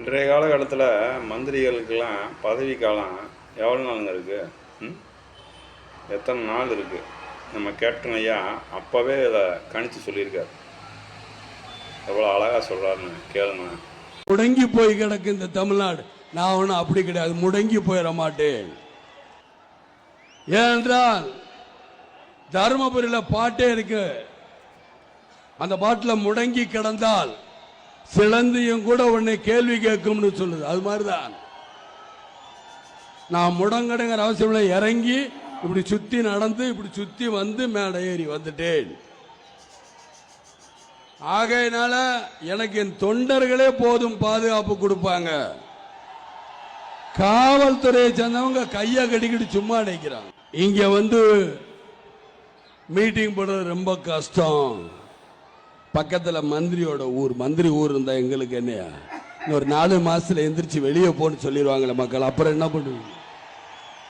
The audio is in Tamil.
இன்றைய காலகட்டத்தில் மந்திரிகளுக்கெல்லாம் பதவி காலம் எவ்வளோ நாளுங்க இருக்குது எத்தனை நாள் இருக்குது நம்ம கேப்டன் ஐயா அப்போவே இதை கணிச்சு சொல்லியிருக்காரு. எவ்வளோ அழகாக சொல்கிறாருன்னு கேளுங்க. முடங்கி போய் கிடக்கு இந்த தமிழ்நாடு. நான் ஒன்றும் அப்படி கிடையாது. முடங்கி போயிட மாட்டேன். ஏனென்றால் தருமபுரியில் பாட்டே இருக்கு. அந்த பாட்டில் முடங்கி கிடந்தால் சிலந்தியும் கூட உன்னை கேள்வி கேட்கும்னு சொல்லுது. அது மாதிரிதான். நான் முடங்கடுங்கிற அவசியம் இல்லை இறங்கி இப்படி சுத்தி நடந்து இப்படி சுத்தி வந்து மேடை ஏறி வந்துட்டேன். ஆகையினால எனக்கு என் தொண்டர்களே போதும் பாதுகாப்பு கொடுப்பாங்க. காவல்துறையை சேர்ந்தவங்க கையை கட்டிக்கிட்டு சும்மா நிற்கிறாங்க இங்க வந்து மீட்டிங் போடுறது ரொம்ப கஷ்டம். பக்கத்தில் மந்திரியோட ஊர் மந்திரி ஊர் இருந்தால் எங்களுக்கு என்னையா? இன்னொரு நாலு மாதத்தில் எந்திரிச்சு வெளியே போன்னு சொல்லிடுவாங்களே மக்கள் அப்புறம் என்ன பண்ணுவீங்க?